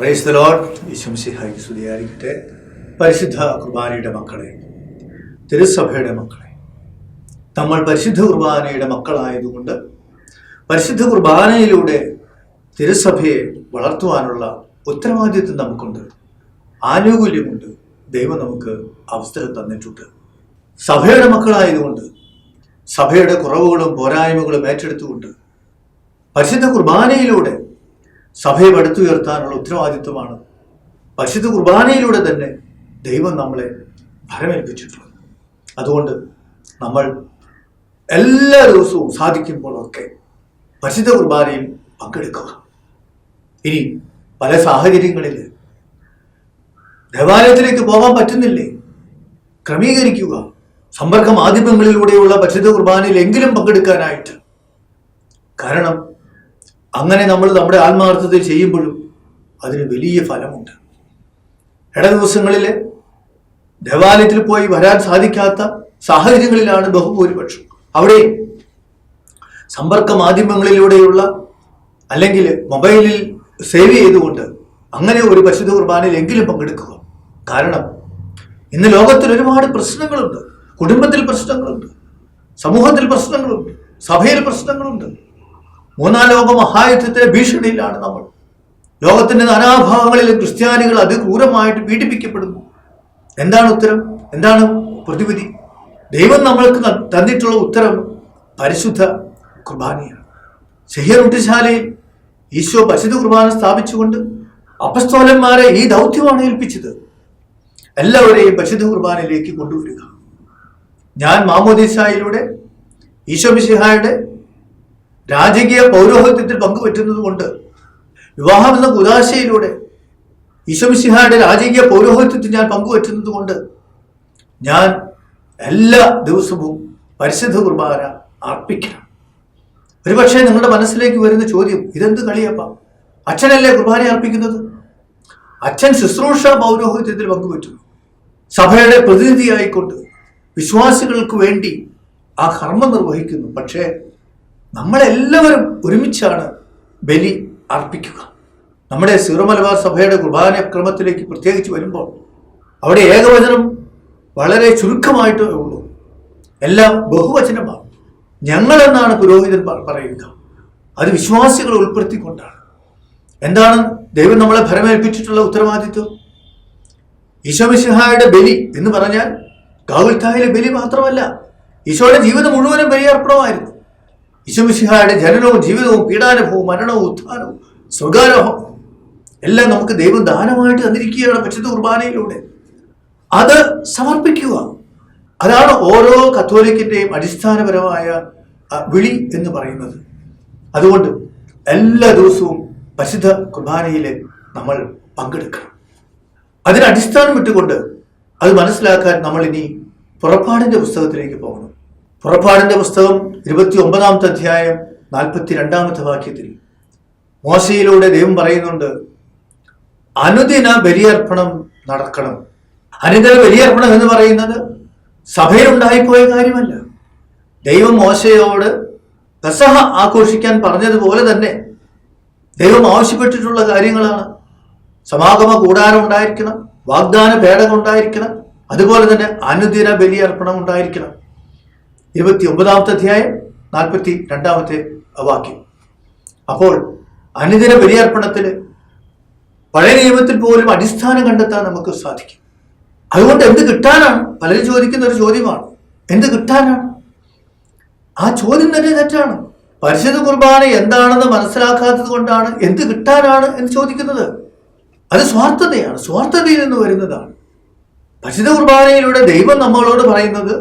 Price പരിശുദ്ധ കുർബാനയുടെ മക്കളെ തിരുസഭയുടെ മക്കളെ നമ്മൾ പരിശുദ്ധ കുർബാനയുടെ മക്കളായതുകൊണ്ട് പരിശുദ്ധ കുർബാനയിലൂടെ തിരുസഭയെ വളർത്തുവാനുള്ള ഉത്തരവാദിത്വം നമുക്കുണ്ട്. ആനുകൂല്യമുണ്ട്. ദൈവം നമുക്ക് അവസരം തന്നിട്ടുണ്ട്. സഭയുടെ മക്കളായതുകൊണ്ട് സഭയുടെ കുറവുകളും പോരായ്മകളും ഏറ്റെടുത്തുകൊണ്ട് പരിശുദ്ധ കുർബാനയിലൂടെ സഭയെ പടുത്തുയർത്താനുള്ള ഉത്തരവാദിത്വമാണ്. പരിശുദ്ധ കുർബാനയിലൂടെ തന്നെ ദൈവം നമ്മളെ ഭരമേൽപ്പിച്ചിട്ടുള്ളത്. അതുകൊണ്ട് നമ്മൾ എല്ലാ ദിവസവും സാധിക്കുമ്പോഴൊക്കെ പരിശുദ്ധ കുർബാനയിൽ പങ്കെടുക്കുക. ഇനി പല സാഹചര്യങ്ങളിൽ ദേവാലയത്തിലേക്ക് പോകാൻ പറ്റുന്നില്ലേ? ക്രമീകരിക്കുക. സമ്പർക്ക മാധ്യമങ്ങളിലൂടെയുള്ള പരിശുദ്ധ കുർബാനയിൽ എങ്കിലും പങ്കെടുക്കാനായിട്ട്. കാരണം അങ്ങനെ നമ്മൾ നമ്മുടെ ആത്മാർത്ഥത്തിൽ ചെയ്യുമ്പോഴും അതിന് വലിയ ഫലമുണ്ട്. ഇട ദിവസങ്ങളിൽ ദേവാലയത്തിൽ പോയി വരാൻ സാധിക്കാത്ത സാഹചര്യങ്ങളിലാണ് ബഹുഭൂരിപക്ഷം. അവിടെ സമ്പർക്ക മാധ്യമങ്ങളിലൂടെയുള്ള അല്ലെങ്കിൽ മൊബൈലിൽ സേവ് ചെയ്തുകൊണ്ട് അങ്ങനെ ഒരു പരിശുദ്ധ കുർബാനയിൽ എങ്കിലും പങ്കെടുക്കുക. കാരണം ഇന്ന് ലോകത്തിൽ ഒരുപാട് പ്രശ്നങ്ങളുണ്ട്. കുടുംബത്തിൽ പ്രശ്നങ്ങളുണ്ട്. സമൂഹത്തിൽ പ്രശ്നങ്ങളുണ്ട്. സഭയിൽ പ്രശ്നങ്ങളുണ്ട്. മൂന്നാം ലോക മഹായുദ്ധത്തിന്റെ ഭീഷണിയിലാണ് നമ്മൾ. ലോകത്തിന്റെ നാനാഭാഗങ്ങളിലും ക്രിസ്ത്യാനികൾ അതിക്രൂരമായിട്ട് പീഡിപ്പിക്കപ്പെടുന്നു. എന്താണ് ഉത്തരം? എന്താണ് പ്രതിവിധി? ദൈവം നമ്മൾക്ക് തന്നിട്ടുള്ള ഉത്തരം പരിശുദ്ധ കുർബാനയാണ്. ശഹ്യറുട്ടിശാലയിൽ ഈശോ പരിശുദ്ധ കുർബാന സ്ഥാപിച്ചുകൊണ്ട് അപസ്തോലന്മാരെ ഈ ദൗത്യമാണ് ഏൽപ്പിച്ചത്. എല്ലാവരെയും പരിശുദ്ധ കുർബാനയിലേക്ക് കൊണ്ടുവരിക. ഞാൻ മാമോദീസായിലൂടെ ഈശോ മിശിഹായുടെ രാജകീയ പൗരോഹിത്യത്തിൽ പങ്കുപറ്റുന്നത് കൊണ്ട് വിവാഹം എന്ന കുദാശയിലൂടെ ഈശോമിസിഹായുടെ രാജകീയ പൗരോഹിത്യത്തിൽ ഞാൻ പങ്കുപറ്റുന്നത് കൊണ്ട് ഞാൻ എല്ലാ ദിവസവും പരിശുദ്ധ കുർബാന അർപ്പിക്കണം. ഒരുപക്ഷെ നിങ്ങളുടെ മനസ്സിലേക്ക് വരുന്ന ചോദ്യം ഇതെന്ത് കളിയപ്പ? അച്ഛനല്ലേ കുർബാന അർപ്പിക്കുന്നത്? അച്ഛൻ ശുശ്രൂഷ പൗരോഹിത്യത്തിൽ പങ്കുപറ്റുന്നു. സഭയുടെ പ്രതിനിധിയായിക്കൊണ്ട് വിശ്വാസികൾക്ക് വേണ്ടി ആ കർമ്മം നിർവഹിക്കുന്നു. പക്ഷേ നമ്മളെല്ലാവരും ഒരുമിച്ചാണ് ബലി അർപ്പിക്കുക. നമ്മുടെ സീറോ മലബാർ സഭയുടെ കുർബാന ക്രമത്തിലേക്ക് പ്രത്യേകിച്ച് വരുമ്പോൾ അവിടെ ഏകവചനം വളരെ ചുരുക്കമായിട്ടേ ഉള്ളൂ. എല്ലാം ബഹുവചനമാണ്. ഞങ്ങളെന്നാണ് പുരോഹിതൻ പറയുക. അത് വിശ്വാസികൾ ഉൾപ്പെടുത്തിക്കൊണ്ടാണ്. എന്താണ് ദൈവം നമ്മളെ ഭരമേൽപ്പിച്ചിട്ടുള്ള ഉത്തരവാദിത്വം? ഈശോമിശിഹായുടെ ബലി എന്ന് പറഞ്ഞാൽ കാവുൽത്തായിലെ ബലി മാത്രമല്ല ഈശോയുടെ ജീവിതം മുഴുവനും ബലിയർപ്പണമായിരുന്നു. ഈശോമിശിഹായുടെ ജനനവും ജീവിതവും പീഡാനുഭവവും മരണവും ഉത്ഥാനവും സ്വർഗാരോഹം എല്ലാം നമുക്ക് ദൈവം ദാനമായിട്ട് തന്നിരിക്കുകയാണ് പരിശുദ്ധ കുർബാനയിലൂടെ. അത് സമർപ്പിക്കുക. അതാണ് ഓരോ കത്തോലിക്കിന്റെയും അടിസ്ഥാനപരമായ വിളി എന്ന് പറയുന്നത്. അതുകൊണ്ട് എല്ലാ ദിവസവും പരിശുദ്ധ കുർബാനയിൽ നമ്മൾ പങ്കെടുക്കണം. അതിന് അടിസ്ഥാനം ഇട്ടുകൊണ്ട് അത് മനസ്സിലാക്കാൻ നമ്മൾ ഇനി പുറപ്പാടിന്റെ പുസ്തകത്തിലേക്ക് പോകണം. പുറപ്പാടിന്റെ പുസ്തകം ഇരുപത്തി ഒമ്പതാമത്തെ അധ്യായം നാൽപ്പത്തി രണ്ടാമത്തെ വാക്യത്തിൽ മോശയിലൂടെ ദൈവം പറയുന്നുണ്ട് അനുദിന ബലിയർപ്പണം നടക്കണം. അനുദിന ബലിയർപ്പണം എന്ന് പറയുന്നത് സഭയിലുണ്ടായിപ്പോയ കാര്യമല്ല. ദൈവം മോശയോട് പെസഹ ആഘോഷിക്കാൻ പറഞ്ഞതുപോലെ തന്നെ ദൈവം ആവശ്യപ്പെട്ടിട്ടുള്ള കാര്യങ്ങളാണ്. സമാഗമ കൂടാരം ഉണ്ടായിരിക്കണം വാഗ്ദാന ഭേദം ഉണ്ടായിരിക്കണം അതുപോലെ തന്നെ അനുദിന ബലിയർപ്പണം ഉണ്ടായിരിക്കണം. ഇരുപത്തി ഒമ്പതാമത്തെ അധ്യായം നാൽപ്പത്തി രണ്ടാമത്തെ വാക്യം. അപ്പോൾ അനുദിന ബലിയർപ്പണത്തിൽ പഴയ നിയമത്തിൽ പോലും അടിസ്ഥാനം കണ്ടെത്താൻ നമുക്ക് സാധിക്കും. അതുകൊണ്ട് എന്ത് കിട്ടാനാണ്? പലരും ചോദിക്കുന്ന ഒരു ചോദ്യമാണ് എന്ത് കിട്ടാനാണ്? ആ ചോദ്യം തന്നെ തെറ്റാണ്. പരിശുദ്ധ കുർബാന എന്താണെന്ന് മനസ്സിലാക്കാത്തത് കൊണ്ടാണ് എന്ത് കിട്ടാനാണ് എന്ന് ചോദിക്കുന്നത്. അത് സ്വാർത്ഥതയാണ് സ്വാർത്ഥതയിൽ നിന്ന് വരുന്നതാണ്. പരിശുദ്ധ കുർബാനയിലൂടെ ദൈവം നമ്മളോട് പറയുന്നത്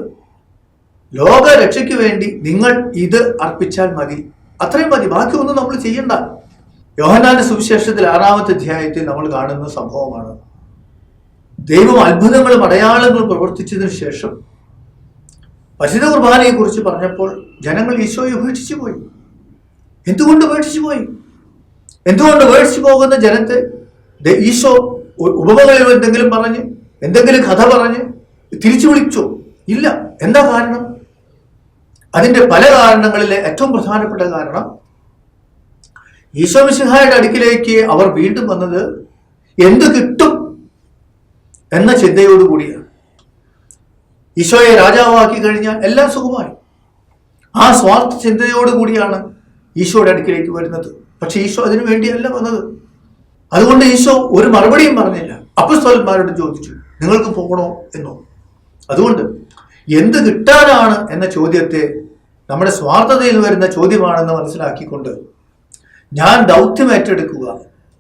ലോക രക്ഷയ്ക്ക് വേണ്ടി നിങ്ങൾ ഇത് അർപ്പിച്ചാൽ മതി. അത്രയും മതി. ബാക്കിയൊന്നും നമ്മൾ ചെയ്യണ്ട. യോഹനാന്റെ സുവിശേഷത്തിൽ ആറാമത്തെ അധ്യായത്തിൽ നമ്മൾ കാണുന്ന സംഭവമാണ്. ദൈവം അത്ഭുതങ്ങളും അടയാളങ്ങളും പ്രവർത്തിച്ചതിന് ശേഷം പരിശുദ്ധ കുർബാനയെ കുറിച്ച് പറഞ്ഞപ്പോൾ ജനങ്ങൾ ഈശോയെ ഉപേക്ഷിച്ചു പോയി. എന്തുകൊണ്ട് ഉപേക്ഷിച്ചു പോയി? എന്തുകൊണ്ട് ഉപേക്ഷിച്ചു പോകുന്ന ജനത്തെ ഈശോ ഉപമകളിൽ എന്തെങ്കിലും പറഞ്ഞ് എന്തെങ്കിലും കഥ പറഞ്ഞ് തിരിച്ചു വിളിച്ചോ? ഇല്ല. എന്താ കാരണം? അതിന്റെ പല കാരണങ്ങളിലെ ഏറ്റവും പ്രധാനപ്പെട്ട കാരണം ഈശോമിസിഹായുടെ അടുക്കിലേക്ക് അവർ വീണ്ടും വന്നത് എന്ത് കിട്ടും എന്ന ചിന്തയോടുകൂടിയാണ് ഈശോയെ രാജാവാക്കി കഴിഞ്ഞാൽ എല്ലാം സുഖമായി. ആ സ്വാർത്ഥ ചിന്തയോടുകൂടിയാണ് ഈശോയുടെ അടുക്കിലേക്ക് വരുന്നത്. പക്ഷെ ഈശോ അതിനു വേണ്ടിയല്ല വന്നത്. അതുകൊണ്ട് ഈശോ ഒരു മറുപടിയും പറഞ്ഞില്ല. അപ്പസ്തോലന്മാരോട് ചോദിച്ചു നിങ്ങൾക്ക് പോകണോ? എന്നോ. അതുകൊണ്ട് എന്ത് കിട്ടാനാണ്? എന്ന ചോദ്യത്തെ നമ്മുടെ സ്വാർത്ഥതയിൽ വരുന്ന ചോദ്യമാണെന്ന് മനസ്സിലാക്കിക്കൊണ്ട് ഞാൻ ദൗത്യം ഏറ്റെടുക്കുക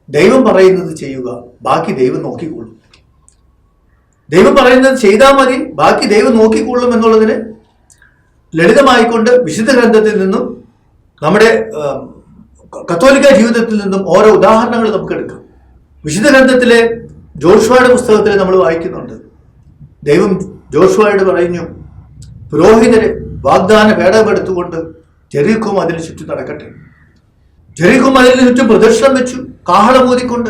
ദൈവം പറയുന്നത് ചെയ്യുക ബാക്കി ദൈവം നോക്കിക്കൊള്ളും. ദൈവം പറയുന്നത് ചെയ്താൽ മതി ബാക്കി ദൈവം നോക്കിക്കൊള്ളും എന്നുള്ളതിന് ലളിതമായിക്കൊണ്ട് വിശുദ്ധ ഗ്രന്ഥത്തിൽ നിന്നും നമ്മുടെ കത്തോലിക്ക ജീവിതത്തിൽ നിന്നും ഓരോ ഉദാഹരണങ്ങൾ നമുക്ക് എടുക്കാം. വിശുദ്ധ ഗ്രന്ഥത്തിലെ ജോഷുവയുടെ പുസ്തകത്തിൽ നമ്മൾ വായിക്കുന്നുണ്ട്. ദൈവം ജോഷുവയോട് പറഞ്ഞു പുരോഹിതരെ വാഗ്ദാന പേടകമെടുത്തുകൊണ്ട് ജെറിക്കും അതിന് ചുറ്റും നടക്കട്ടെ. ജെറിക്കും അതിന് ചുറ്റും പ്രദർശനം വെച്ചു കാഹളമൂതിക്കൊണ്ട്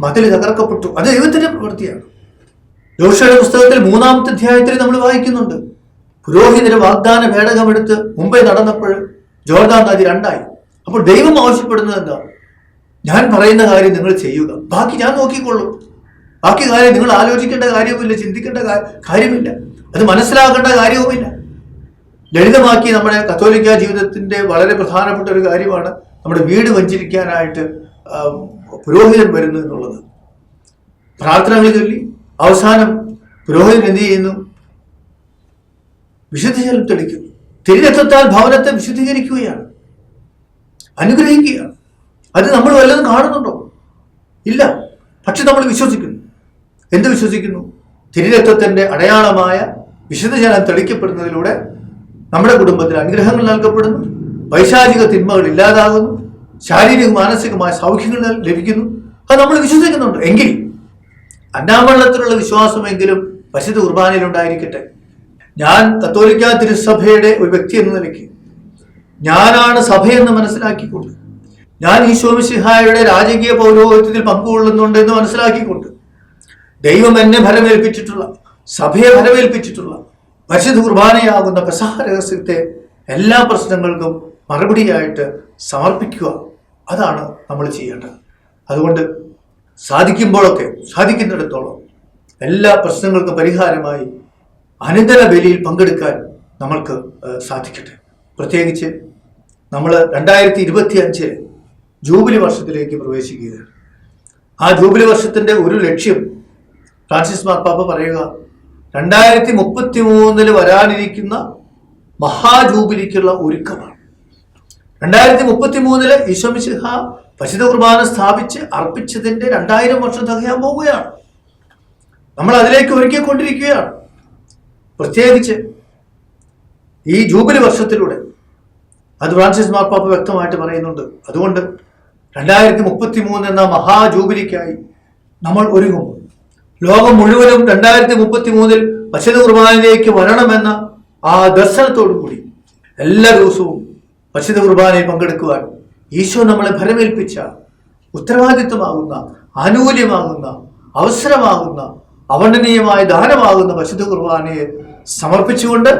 മതിൽ തകർക്കപ്പെട്ടു. അത് ദൈവത്തിന്റെ പ്രവൃത്തിയാണ്. ജോഷയുടെ പുസ്തകത്തിൽ മൂന്നാമത്തെ അധ്യായത്തിൽ നമ്മൾ വായിക്കുന്നുണ്ട്. പുരോഹിതന് വാഗ്ദാന പേടകമെടുത്ത് മുമ്പേ നടന്നപ്പോൾ ജോർദാൻ നദി രണ്ടായി. അപ്പോൾ ദൈവം ആവശ്യപ്പെടുന്നത് എന്താ? ഞാൻ പറയുന്ന കാര്യം നിങ്ങൾ ചെയ്യുക. ബാക്കി ഞാൻ നോക്കിക്കൊള്ളും. ബാക്കി കാര്യം നിങ്ങൾ ആലോചിക്കേണ്ട കാര്യവുമില്ല ചിന്തിക്കേണ്ട കാര്യമില്ല. അത് മനസ്സിലാക്കേണ്ട കാര്യവുമില്ല. ലളിതമാക്കി നമ്മുടെ കത്തോലിക്ക ജീവിതത്തിന്റെ വളരെ പ്രധാനപ്പെട്ട ഒരു കാര്യമാണ് നമ്മുടെ വീട് വഞ്ചിരിക്കാനായിട്ട് പുരോഹിതൻ വരുന്നു എന്നുള്ളത്. പ്രാർത്ഥനകൾ ചൊല്ലി അവസാനം പുരോഹിതൻ എന്ത് ചെയ്യുന്നു? വിശുദ്ധജലം തെളിക്കുന്നു തിരുരക്തത്താൽ ഭവനത്തെ വിശുദ്ധീകരിക്കുകയാണ്. അനുഗ്രഹിക്കുകയാണ്. അത് നമ്മൾ വല്ലതും കാണുന്നുണ്ടോ? ഇല്ല. പക്ഷെ നമ്മൾ വിശ്വസിക്കുന്നു. എന്ത് വിശ്വസിക്കുന്നു? തിരുരക്തത്തിന്റെ അടയാളമായ വിശുദ്ധജലം തെളിക്കപ്പെടുന്നതിലൂടെ നമ്മുടെ കുടുംബത്തിൽ അനുഗ്രഹങ്ങൾ നൽകപ്പെടുന്നു. വൈശാരിക തിന്മകൾ ഇല്ലാതാകുന്നു. ശാരീരിക മാനസികമായ സൗഖ്യങ്ങൾ ലഭിക്കുന്നു. അത് നമ്മൾ വിശ്വസിക്കുന്നുണ്ട്. എങ്കിൽ അന്നാമള്ളത്തിലുള്ള വിശ്വാസമെങ്കിലും പരിശുദ്ധ കുർബാനയിൽ ഉണ്ടായിരിക്കട്ടെ. ഞാൻ കത്തോലിക്ക തിരുസഭയുടെ ഒരു വ്യക്തി എന്ന നിലയ്ക്ക് ഞാനാണ് സഭയെന്ന് മനസ്സിലാക്കിക്കൊണ്ട് ഞാൻ ഈശോമിസിഹായുടെ രാജകീയ പൗരോഹിത്യത്തിൽ പങ്കുകൊള്ളുന്നുണ്ട് എന്ന് മനസ്സിലാക്കിക്കൊണ്ട് ദൈവം എന്നെ ഫലമേൽപ്പിച്ചിട്ടുള്ള സഭയെ ഫലമേൽപ്പിച്ചിട്ടുള്ള പരിശുദ്ധ കുർബാനയാകുന്ന പെസഹ രഹസ്യത്തെ എല്ലാ പ്രശ്നങ്ങൾക്കും മറുപടിയായിട്ട് സമർപ്പിക്കുക. അതാണ് നമ്മൾ ചെയ്യേണ്ടത്. അതുകൊണ്ട് സാധിക്കുമ്പോഴൊക്കെ സാധിക്കുന്നിടത്തോളം എല്ലാ പ്രശ്നങ്ങൾക്കും പരിഹാരമായി അനന്തര ബലിയിൽ പങ്കെടുക്കാൻ നമ്മൾക്ക് സാധിക്കട്ടെ. പ്രത്യേകിച്ച് നമ്മൾ രണ്ടായിരത്തി ഇരുപത്തി അഞ്ച് ജൂബിലി വർഷത്തിലേക്ക് പ്രവേശിക്കുകയാണ്. ആ ജൂബിലി വർഷത്തിന്റെ ഒരു ലക്ഷ്യം ഫ്രാൻസിസ് മാർപ്പാപ്പ പറയുക രണ്ടായിരത്തി മുപ്പത്തി മൂന്നിൽ വരാനിരിക്കുന്ന മഹാജൂബിലിക്കുള്ള ഒരുക്കമാണ്. രണ്ടായിരത്തി മുപ്പത്തി മൂന്നിൽ ഈശോമിശിഹ പശുത കുർബാന സ്ഥാപിച്ച് അർപ്പിച്ചതിന്റെ രണ്ടായിരം വർഷം തികയാൻ പോവുകയാണ്. നമ്മൾ അതിലേക്ക് ഒരുക്കിക്കൊണ്ടിരിക്കുകയാണ്. പ്രത്യേകിച്ച് ഈ ജൂബിലി വർഷത്തിലൂടെ അത് ഫ്രാൻസിസ് മാർപ്പാപ്പ വ്യക്തമായിട്ട് പറയുന്നുണ്ട്. അതുകൊണ്ട് രണ്ടായിരത്തി മുപ്പത്തി മൂന്ന് എന്ന മഹാജൂബിലിക്കായി നമ്മൾ ഒരുങ്ങുമ്പോൾ ലോകം മുഴുവനും രണ്ടായിരത്തി മുപ്പത്തി മൂന്നിൽ പരിശുദ്ധ കുർബാനയിലേക്ക് വരണമെന്ന ആ ദർശനത്തോടു കൂടി എല്ലാ ദിവസവും പരിശുദ്ധ കുർബാനയിൽ പങ്കെടുക്കുവാൻ ഈശോ നമ്മളെ ഭരമേൽപ്പിച്ച ഉത്തരവാദിത്വമാകുന്ന ആനുകൂല്യമാകുന്ന അവസരമാകുന്ന അവർണനീയമായ ദാനമാകുന്ന പരിശുദ്ധ കുർബാനയെ സമർപ്പിച്ചുകൊണ്ട്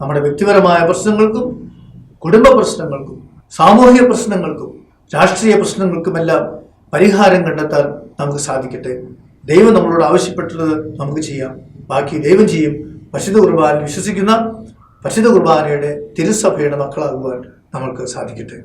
നമ്മുടെ വ്യക്തിപരമായ പ്രശ്നങ്ങൾക്കും കുടുംബ പ്രശ്നങ്ങൾക്കും സാമൂഹിക പ്രശ്നങ്ങൾക്കും രാഷ്ട്രീയ പ്രശ്നങ്ങൾക്കുമെല്ലാം പരിഹാരം കണ്ടെത്താൻ നമുക്ക് സാധിക്കട്ടെ. ദൈവം നമ്മളോട് ആവശ്യപ്പെട്ടത് നമുക്ക് ചെയ്യാം. ബാക്കി ദൈവം ചെയ്യും. പരിശുദ്ധ കുർബാനയിൽ വിശ്വസിക്കുന്ന പരിശുദ്ധ കുർബാനയുടെ തിരുസഭയുടെ മക്കളാകുവാൻ നമ്മൾക്ക് സാധിക്കട്ടെ.